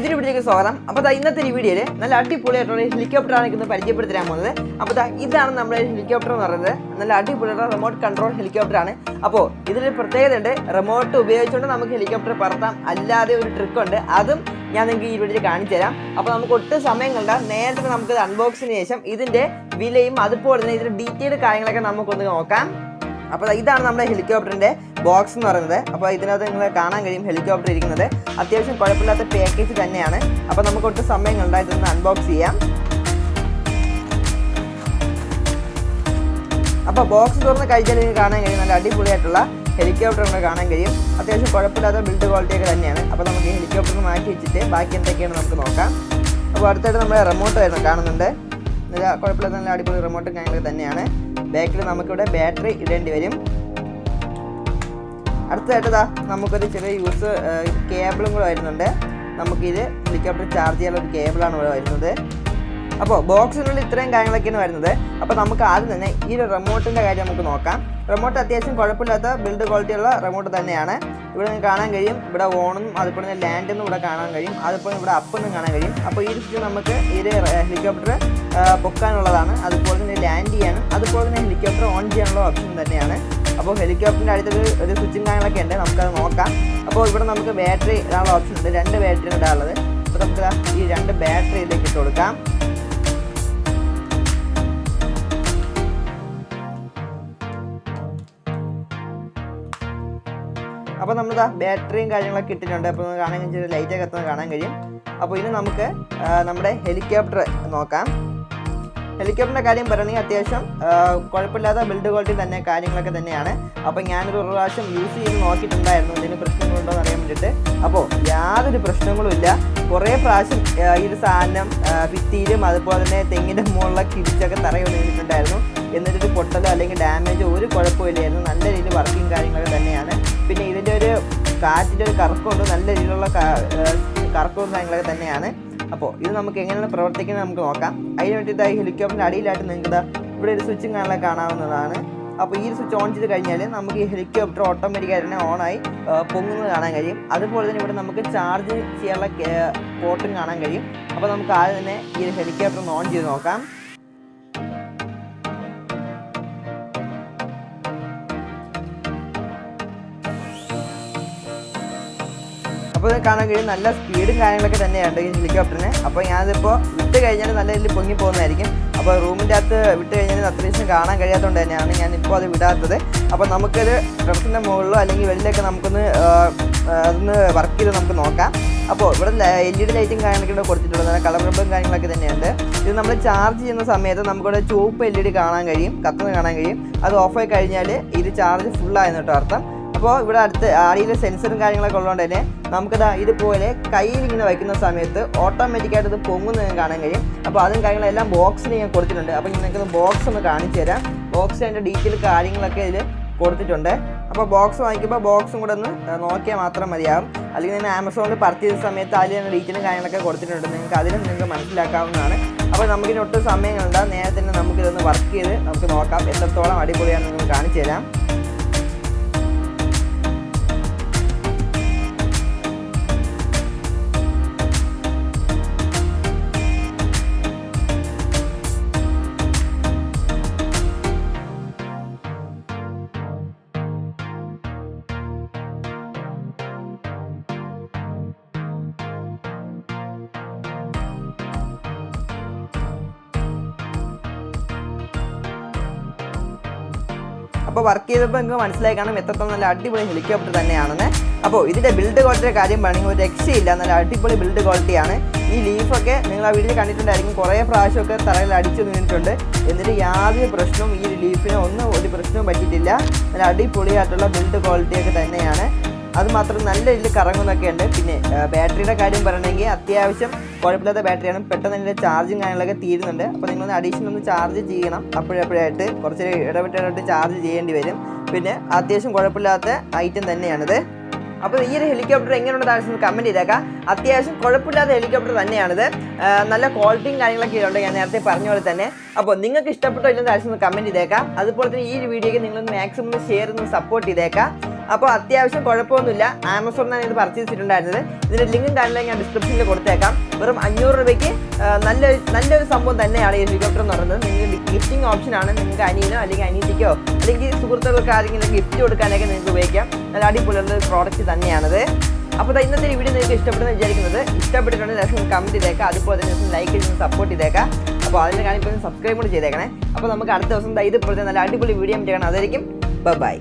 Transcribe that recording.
പുതിയ വീഡിയോക്ക് സ്വാഗതം. അപ്പോൾ ദാ ഇന്നത്തെ ഈ വീഡിയോയിൽ നല്ല അടിപൊളിയായിട്ടുള്ള ഹെലികോപ്റ്റർ ആണ് ഇന്ന് പരിചയപ്പെടുത്തി തരാൻ പോകുന്നത്. അപ്പോൾ ദാ ഇതാണ് നമ്മുടെ ഹെലികോപ്റ്റർ എന്ന് പറയുന്നത്. നല്ല അടിപൊളിയുള്ള റിമോട്ട് കൺട്രോൾ ഹെലികോപ്റ്റർ ആണ്. അപ്പോൾ ഇതിലൊരു പ്രത്യേകത ഉണ്ട് റിമോട്ട് ഉപയോഗിച്ചുകൊണ്ട് നമുക്ക് ഹെലികോപ്റ്റർ പറത്താം. അല്ലാതെ ഒരു ട്രിക്ക് ഉണ്ട്. അതും ഞാൻ നിങ്ങൾക്ക് ഈ വീഡിയോയിൽ കാണിച്ചു തരാം. അപ്പോൾ നമുക്ക് ഒട്ടും സമയം കണ്ട നേരത്തെ നമുക്ക് അൺബോക്സിന് ശേഷം ഇതിന്റെ വിലയും അതുപോലെ തന്നെ ഇതിന്റെ ഡീറ്റെയിൽ കാര്യങ്ങളൊക്കെ നമുക്കൊന്ന് നോക്കാം. അപ്പോൾ ഇതാണ് നമ്മുടെ ഹെലികോപ്റ്ററിന്റെ ബോക്സ് എന്ന് പറയുന്നത്. അപ്പോൾ ഇതിനകത്ത് നിങ്ങൾ കാണാൻ കഴിയും ഹെലികോപ്റ്റർ ഇരിക്കുന്നത്. അത്യാവശ്യം കുഴപ്പമില്ലാത്ത പാക്കേജ് തന്നെയാണ്. അപ്പോൾ നമുക്ക് ഒട്ടും സമയം കണ്ടാൽ ഇതൊന്ന് അൺബോക്സ് ചെയ്യാം. അപ്പോൾ ബോക്സ് തുറന്ന് കഴിച്ചാൽ നിങ്ങൾക്ക് കാണാൻ കഴിയും. നല്ല അടിപൊളിയായിട്ടുള്ള ഹെലികോപ്റ്റർ നമുക്ക് കാണാൻ കഴിയും. അത്യാവശ്യം കുഴപ്പമില്ലാത്ത ബിൽഡ് ക്വാളിറ്റി ഒക്കെ തന്നെയാണ്. അപ്പോൾ നമുക്ക് ഈ ഹെലികോപ്റ്റർ മാറ്റി വെച്ചിട്ട് ബാക്കി എന്തൊക്കെയാണ് നമുക്ക് നോക്കാം. അപ്പോൾ അടുത്തായിട്ട് നമ്മുടെ റിമോട്ട് വരുന്നത് കാണുന്നുണ്ട്. നല്ല കുഴപ്പമില്ലാത്ത നല്ല അടിപൊളി റിമോട്ടും കാര്യങ്ങളൊക്കെ തന്നെയാണ്. ബാക്കിൽ നമുക്കിവിടെ ബാറ്ററി ഇടേണ്ടി വരും. അടുത്തതായിട്ട് ദാ നമുക്കൊരു ചെറിയ യൂസ് കേബിളും കൂടെ വരുന്നുണ്ട്. നമുക്കിത് ഹെലികോപ്റ്റർ ചാർജ് ചെയ്യാനുള്ള ഒരു കേബിളാണ് ഇവിടെ വരുന്നത്. അപ്പോൾ ബോക്സിനുള്ളിൽ ഇത്രയും കാര്യങ്ങളൊക്കെയാണ് വരുന്നത്. അപ്പോൾ നമുക്ക് ആദ്യം തന്നെ ഈ ഒരു റിമോട്ടിന്റെ കാര്യം നമുക്ക് നോക്കാം. റിമോട്ട് അത്യാവശ്യം കുഴപ്പമില്ലാത്ത ബിൽഡ് ക്വാളിറ്റിയുള്ള റിമോട്ട് തന്നെയാണ്. ഇവിടെ നിങ്ങൾക്ക് കാണാൻ കഴിയും. ഇവിടെ ഓണും അതുപോലെ തന്നെ ലാൻഡെന്നും ഇവിടെ കാണാൻ കഴിയും. അതുപോലെ ഇവിടെ അപ്പെന്നും കാണാൻ കഴിയും. അപ്പോൾ ഈ സ്വിച്ച് നമുക്ക് ഈ ഹെലികോപ്റ്റർ പൊക്കാനുള്ളതാണ്. അതുപോലെ തന്നെ ലാൻഡ് ചെയ്യാനും അതുപോലെ തന്നെ ഹെലികോപ്റ്റർ ഓൺ ചെയ്യാനുള്ള ഓപ്ഷൻ തന്നെയാണ്. അപ്പോൾ ഹെലികോപ്റ്ററിന്റെ അടുത്തൊരു ഒരു സ്വിച്ചും കാര്യങ്ങളൊക്കെ ഉണ്ട്. നമുക്കത് നോക്കാം. അപ്പോൾ ഇവിടെ നമുക്ക് ബാറ്ററി ഇടാനുള്ള ഓപ്ഷൻ ഉണ്ട്. രണ്ട് ബാറ്ററി ഇടാനുള്ളത്. അപ്പോൾ നമുക്ക് ഈ രണ്ട് ബാറ്ററി ഇതിലേക്ക് ഇട്ട് കൊടുക്കാം. അപ്പോൾ നമ്മൾ ബാറ്ററിയും കാര്യങ്ങളൊക്കെ ഇട്ടിട്ടുണ്ട്. അപ്പോൾ കാണാൻ കഴിയും. ലൈറ്റൊക്കെ എത്തുന്നത് കാണാൻ കഴിയും. അപ്പോൾ ഇനി നമുക്ക് നമ്മുടെ ഹെലികോപ്റ്റർ നോക്കാം. ഹെലികോപ്റ്ററിന്റെ കാര്യം പറയുകയാണെങ്കിൽ അത്യാവശ്യം കുഴപ്പമില്ലാത്ത ബിൽഡ് ക്വാളിറ്റി തന്നെ കാര്യങ്ങളൊക്കെ തന്നെയാണ്. അപ്പോൾ ഞാനൊരു പ്രാവശ്യം യൂസ് ചെയ്ത് നോക്കിയിട്ടുണ്ടായിരുന്നു. ഇതിന് പ്രശ്നങ്ങളുണ്ടോ അറിയാൻ വേണ്ടിയിട്ട്. അപ്പോൾ യാതൊരു പ്രശ്നങ്ങളും ഇല്ല. കുറേ പ്രാവശ്യം ഈ ഒരു സാധനം ഭിത്തിയിലും അതുപോലെ തന്നെ തെങ്ങിന്റെ മുകളിലൊക്കെ ഇടിച്ചൊക്കെ തറയിൽ വീണിട്ടുണ്ടായിരുന്നു എന്നിട്ടൊരു പൊട്ടലോ അല്ലെങ്കിൽ ഡാമേജോ ഒരു കുഴപ്പമില്ലായിരുന്നു നല്ല രീതിയിൽ വർക്കിംഗ് കാര്യങ്ങളൊക്കെ തന്നെയാണ്. പിന്നെ ഇതിന്റെ ഒരു കാറ്റിന്റെ ഒരു കറക്കമുണ്ട്. നല്ല രീതിയിലുള്ള കറക്കവും കാര്യങ്ങളൊക്കെ തന്നെയാണ്. അപ്പോൾ ഇത് നമുക്ക് എങ്ങനെയാണ് പ്രവർത്തിക്കുന്നത് നമുക്ക് നോക്കാം. അതിന് വേണ്ടിയിട്ട് ഈ ഹെലികോപ്റ്ററിന്റെ അടിയിലായിട്ട് നിങ്ങൾക്ക് ഇവിടെ ഒരു സ്വിച്ചും കാണാൻ കാണാവുന്നതാണ്. അപ്പോൾ ഈ സ്വിച്ച് ഓൺ ചെയ്ത് കഴിഞ്ഞാൽ നമുക്ക് ഈ ഹെലികോപ്റ്റർ ഓട്ടോമാറ്റിക്കായി തന്നെ ഓണായി പൊങ്ങുന്നത് കാണാൻ കഴിയും. അതുപോലെ തന്നെ ഇവിടെ നമുക്ക് ചാർജ് ചെയ്യാനുള്ള പോർട്ടും കാണാൻ കഴിയും. അപ്പോൾ നമുക്ക് ആദ്യം തന്നെ ഈ ഹെലികോപ്റ്റർ ഒന്ന് ഓൺ ചെയ്ത് നോക്കാം. അപ്പോൾ ഇത് കാണാൻ കഴിയും നല്ല സ്പീഡും കാര്യങ്ങളൊക്കെ തന്നെയുണ്ട് ഈ ഹെലികോപ്റ്ററിന് അപ്പോൾ ഞാനിപ്പോൾ വിട്ട് കഴിഞ്ഞാൽ നല്ല രീതിയിൽ പൊങ്ങി പോകുന്നതായിരിക്കും. അപ്പോൾ റൂമിന്റെ അകത്ത് വിട്ട് കഴിഞ്ഞാൽ അത്യാവശ്യം കാണാൻ കഴിയാത്തതുകൊണ്ട് തന്നെയാണ് ഞാൻ ഇപ്പോൾ അത് വിടാത്തത്. അപ്പോൾ നമുക്കൊരു ഡ്രസ്സിന്റെ മുകളിലോ അല്ലെങ്കിൽ വെളിയിലൊക്കെ നമുക്കൊന്ന് അതൊന്ന് വർക്ക് ചെയ്ത് നമുക്ക് നോക്കാം. അപ്പോൾ ഇവിടെ എൽ ഇ ഡി ലൈറ്റും കാര്യങ്ങളൊക്കെ കൊടുത്തിട്ടുള്ളത് നല്ല കളർ റബ്ബും കാര്യങ്ങളൊക്കെ തന്നെയുണ്ട്. ഇത് നമ്മൾ ചാർജ് ചെയ്യുന്ന സമയത്ത് നമുക്കിവിടെ ചുവപ്പ് എൽ ഇ ഡി കാണാൻ കഴിയും കത്തുന്നത് കാണാൻ കഴിയും. അത് ഓഫായി കഴിഞ്ഞാൽ ഇത് ചാർജ് ഫുള്ളായെന്ന് കേട്ടോ അർത്ഥം. അപ്പോൾ ഇവിടെ അടുത്ത് അടിയിൽ സെൻസറും കാര്യങ്ങളൊക്കെ ഉള്ളതുകൊണ്ട് തന്നെ നമുക്കിതാ ഇതുപോലെ കയ്യിൽ ഇങ്ങനെ വയ്ക്കുന്ന സമയത്ത് ഓട്ടോമാറ്റിക്കായിട്ട് ഇത് പൊങ്ങുന്നത് കാണാൻ കഴിയും. അപ്പോൾ അതും കാര്യങ്ങളെല്ലാം ബോക്സിൽ ഞാൻ കൊടുത്തിട്ടുണ്ട്. അപ്പോൾ നിങ്ങൾക്ക് ബോക്സ് ഒന്ന് കാണിച്ചു തരാം. ബോക്സ് അതിന്റെ ഡീറ്റെയിൽ കാര്യങ്ങളൊക്കെ ഇതിൽ കൊടുത്തിട്ടുണ്ട്. അപ്പോൾ ബോക്സ് വാങ്ങിക്കുമ്പോൾ ബോക്സും കൂടെ ഒന്ന് നോക്കിയാൽ മാത്രം മതിയാകും അല്ലെങ്കിൽ ഞാൻ ആമസോണിൽ പർച്ചേസ് ചെയ്ത സമയത്ത് അതിൽ തന്നെ ഡീറ്റെയിലും കാര്യങ്ങളൊക്കെ കൊടുത്തിട്ടുണ്ട്. നിങ്ങൾക്ക് അതിലും നിങ്ങൾക്ക് മനസ്സിലാക്കാവുന്നതാണ്. അപ്പോൾ നമുക്കിന് ഒട്ടും സമയം കണ്ടാൽ നേരെ തന്നെ നമുക്കിതൊന്ന് വർക്ക് ചെയ്ത് നമുക്ക് നോക്കാം. എത്രത്തോളം അടിപൊളിയാണെന്ന് നിങ്ങൾ കാണിച്ചു തരാം. അപ്പോൾ വർക്ക് ചെയ്തപ്പോൾ നിങ്ങൾക്ക് മനസ്സിലായി കാണും എത്രത്തോളം നല്ല അടിപൊളി ഹെലികോപ്റ്റർ തന്നെയാണെന്ന്. അപ്പോൾ ഇതിന്റെ ബിൽഡ് ക്വാളിറ്റിയുടെ കാര്യം പറയുമ്പോൾ ഒരു രക്ഷയില്ല നല്ല അടിപൊളി ബിൽഡ് ക്വാളിറ്റിയാണ് ഈ ലീഫൊക്കെ നിങ്ങൾ ആ വീട്ടിൽ കണ്ടിട്ടുണ്ടായിരിക്കും കുറേ പ്രാവശ്യമൊക്കെ തറയിൽ അടിച്ചു നിന്നിട്ടുണ്ട്. എന്നിട്ട് യാതൊരു പ്രശ്നവും ഈ ലീഫിന് ഒന്നും ഒരു പ്രശ്നവും പറ്റിയിട്ടില്ല. നല്ല അടിപൊളിയായിട്ടുള്ള ബിൽഡ് ക്വാളിറ്റിയൊക്കെ തന്നെയാണ്. അത് മാത്രം നല്ല രീതിയിൽ കറങ്ങുന്നൊക്കെ ഉണ്ട് പിന്നെ ബാറ്ററിയുടെ കാര്യം പറയണമെങ്കിൽ അത്യാവശ്യം കുഴപ്പമില്ലാത്ത ബാറ്ററിയാണ്. പെട്ടെന്ന് അതിന്റെ ചാർജും കാര്യങ്ങളൊക്കെ തീരുന്നുണ്ട്. അപ്പോൾ നിങ്ങളൊന്ന് അഡീഷണൽ ഒന്ന് ചാർജ് ചെയ്യണം. അപ്പോഴപ്പോഴായിട്ട് കുറച്ച് ഇടവിട്ടിടവിട്ട് ചാർജ് ചെയ്യേണ്ടി വരും. പിന്നെ അത്യാവശ്യം കുഴപ്പമില്ലാത്ത ഐറ്റം തന്നെയാണിത്. അപ്പോൾ ഈ ഒരു ഹെലികോപ്റ്റർ എങ്ങനെയുണ്ട് താഴ്ച കമന്റ് ചെയ്തേക്കാം. അത്യാവശ്യം കുഴപ്പമില്ലാത്ത ഹെലികോപ്റ്റർ തന്നെയാണിത്. നല്ല ക്വാളിറ്റിയും കാര്യങ്ങളൊക്കെ ഉണ്ട്. ഞാൻ നേരത്തെ പറഞ്ഞ പോലെ തന്നെ. അപ്പോൾ നിങ്ങൾക്ക് ഇഷ്ടപ്പെട്ടോ ഇല്ലെന്ന് താഴ്ച കമന്റ് ചെയ്തേക്കാം. അതുപോലെ തന്നെ ഈ ഒരു വീഡിയോയ്ക്ക് നിങ്ങളൊന്ന് മാക്സിമം ഷെയർ ഒന്ന് സപ്പോർട്ട് ചെയ്തേക്കാം. അപ്പോൾ അത്യാവശ്യം കുഴപ്പമൊന്നുമില്ല. ഞാൻ ഇത് പർച്ചേസ് ചെയ്തിട്ടുണ്ടായിരുന്നത്. ഇതിന്റെ ലിങ്കും കാര്യങ്ങളും ഞാൻ ഡിസ്ക്രിപ്ഷനിൽ കൊടുത്തേക്കാം. വെറും അഞ്ഞൂറ് രൂപയ്ക്ക് നല്ല നല്ലൊരു നല്ലൊരു സംഭവം തന്നെയാണ് ഈ ഹെലികോപ്റ്റർ എന്ന് പറയുന്നത്. നിങ്ങൾക്ക് ഗിഫ്റ്റിംഗ് ഓപ്ഷനാണ് നിങ്ങൾക്ക് അനിയനോ അല്ലെങ്കിൽ അനിയത്തിക്കോ അല്ലെങ്കിൽ സുഹൃത്തുക്കൾക്ക് ആരെങ്കിലും ഗിഫ്റ്റ് കൊടുക്കാനൊക്കെ നിങ്ങൾക്ക് ഉപയോഗിക്കാം. നല്ല അടിപൊളിയുള്ള ഒരു പ്രോഡക്റ്റ് തന്നെയാണത് അപ്പോൾ ഇന്നത്തെ ഈ വീഡിയോ നിങ്ങൾക്ക് ഇഷ്ടപ്പെടുന്ന വിചാരിക്കുന്നത്. ഇഷ്ടപ്പെട്ടിട്ടുണ്ടെങ്കിൽ ജസ്റ്റ് കമന്റ് ചെയ്തേക്കാം. അതുപോലെ തന്നെ ലൈക്ക് ചെയ്ത് സപ്പോർട്ട് ചെയ്തേക്കാം. അപ്പോൾ അതിന് കാര്യം സബ്സ്ക്രൈബ് കൂടി ചെയ്തേക്കണേ. അപ്പോൾ നമുക്ക് അടുത്ത ദിവസം ഇതുപോലത്തെ നല്ല അടിപൊളി വീഡിയോ ചെയ്യണം അതായിരിക്കും ബൈ